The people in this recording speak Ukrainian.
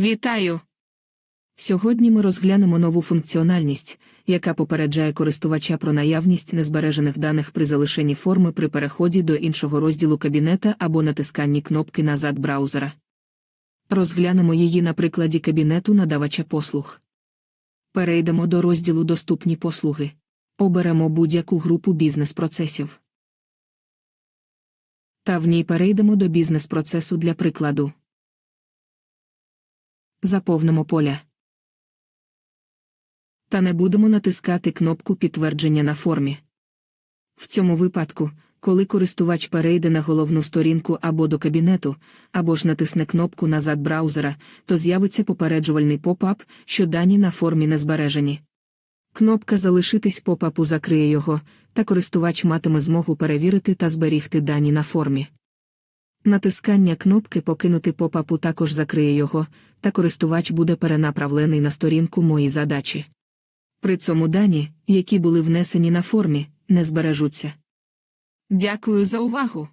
Вітаю! Сьогодні ми розглянемо нову функціональність, яка попереджає користувача про наявність незбережених даних при залишенні форми при переході до іншого розділу кабінета або натисканні кнопки назад браузера. Розглянемо її на прикладі кабінету надавача послуг. Перейдемо до розділу Доступні послуги. Оберемо будь-яку групу бізнес-процесів. Та в ній перейдемо до бізнес-процесу для прикладу. Заповнимо поля. Та не будемо натискати кнопку підтвердження на формі. В цьому випадку, коли користувач перейде на головну сторінку або до кабінету, або ж натисне кнопку назад браузера, то з'явиться попереджувальний поп-ап, що дані на формі не збережені. Кнопка Залишитись поп-апу закриє його, та користувач матиме змогу перевірити та зберігти дані на формі. Натискання кнопки Покинути поп-апу також закриє його, та користувач буде перенаправлений на сторінку Мої задачі. При цьому дані, які були внесені на формі, не збережуться. Дякую за увагу!